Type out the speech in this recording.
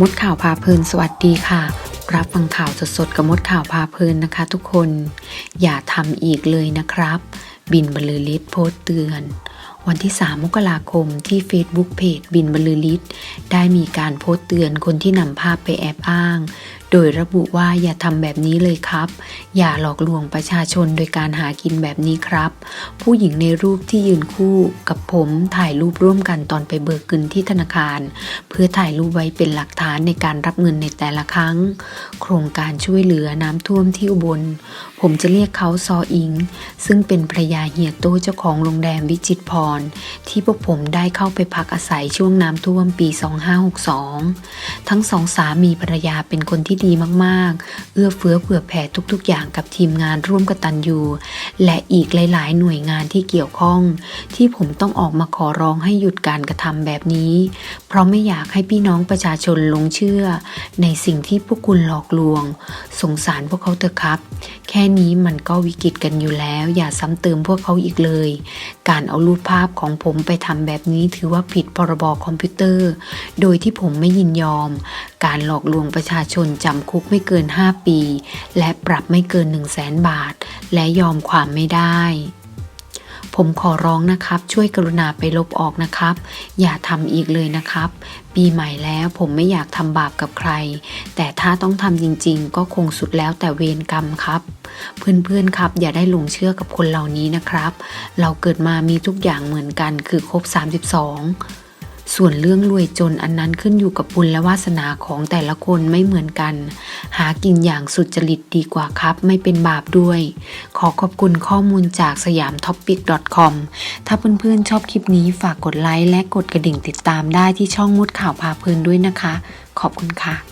มดข่าวพาเพลินสวัสดีค่ะ รับฟังข่าวสดๆกับมดข่าวพาเพลินนะคะ ทุกคน อย่าทำอีกเลยนะครับ บินบรรลือฤทธิ์โพสต์เตือน วันที่ 3 มกราคมที่ Facebook เพจบินบรรลือฤทธิ์ได้มีการโพสต์เตือนคนที่นำภาพไปแอบอ้าง โดยระบุว่าอย่าทำแบบนี้เลยครับ อย่าหลอกลวงประชาชนโดยการหากินแบบนี้ครับ ผู้หญิงในรูปที่ยืนคู่กับผมถ่ายรูปร่วมกันตอนไปเบิกเงินที่ธนาคาร เพื่อถ่ายรูปไว้เป็นหลักฐานในการรับเงินในแต่ละครั้ง โครงการช่วยเหลือน้ำท่วมที่อุบล ผมจะเรียกเขาซออิง ซึ่งเป็นภรยาเฮียโตเจ้าของโรงแรมวิจิตรพร ที่พวกผมได้เข้าไปพักอาศัยช่วงน้ำท่วมปี 2562 ทั้งสองสามีภรรยาเป็นคนที่ดีมากๆ เอื้อเฟื้อเผื่อแผ่ทุกๆ อย่างกับทีมงานร่วมกตันยูและอีกหลาย ๆ หน่วยงานที่เกี่ยวข้อง ที่ผมต้องออกมาขอร้องให้หยุดการกระทำแบบนี้ เพราะไม่อยากให้พี่น้องประชาชนลงเชื่อ ในสิ่งที่พวกคุณหลอกลวง สงสารพวกเขาเถอะครับ แค่นี้มันก็วิกฤตกันอยู่แล้ว อย่าซ้ำเติมพวกเขาอีกเลย การเอารูปภาพของผมไปทำแบบนี้ถือว่าผิดพรบคอมพิวเตอร์ โดยที่ผมไม่ยินยอม การหลอกลวงประชาชนจำคุกไม่เกิน 5 ปี และปรับไม่เกิน 1 0 0 0 0แสนบาท และยอมความไม่ได้ ผมขอร้องนะครับ ช่วยกรุณาไปลบออกนะครับ อย่าทำอีกเลยนะครับ ปีใหม่แล้วผมไม่อยากทำบาปกับใคร แต่ถ้าต้องทำจริงๆ ก็คงสุดแล้วแต่เวรกรรมครับ เพื่อนๆครับ อย่าได้หลงเชื่อกับคนเหล่านี้นะครับ เราเกิดมามีทุกอย่างเหมือนกันคือครบ 32 ส่วนเรื่องรวยจนอันนั้นขึ้นอยู่กับบุญและวาสนาของแต่ละคนไม่เหมือนกัน หากินอย่างสุจริตดีกว่าครับ ไม่เป็นบาปด้วย ขอขอบคุณข้อมูลจากสยามท็อปปิก .com ถ้าเพื่อนๆชอบคลิปนี้ฝากกดไลค์และกดกระดิ่งติดตามได้ที่ช่องมุดข่าวพาเพลินด้วยนะคะ ขอบคุณค่ะ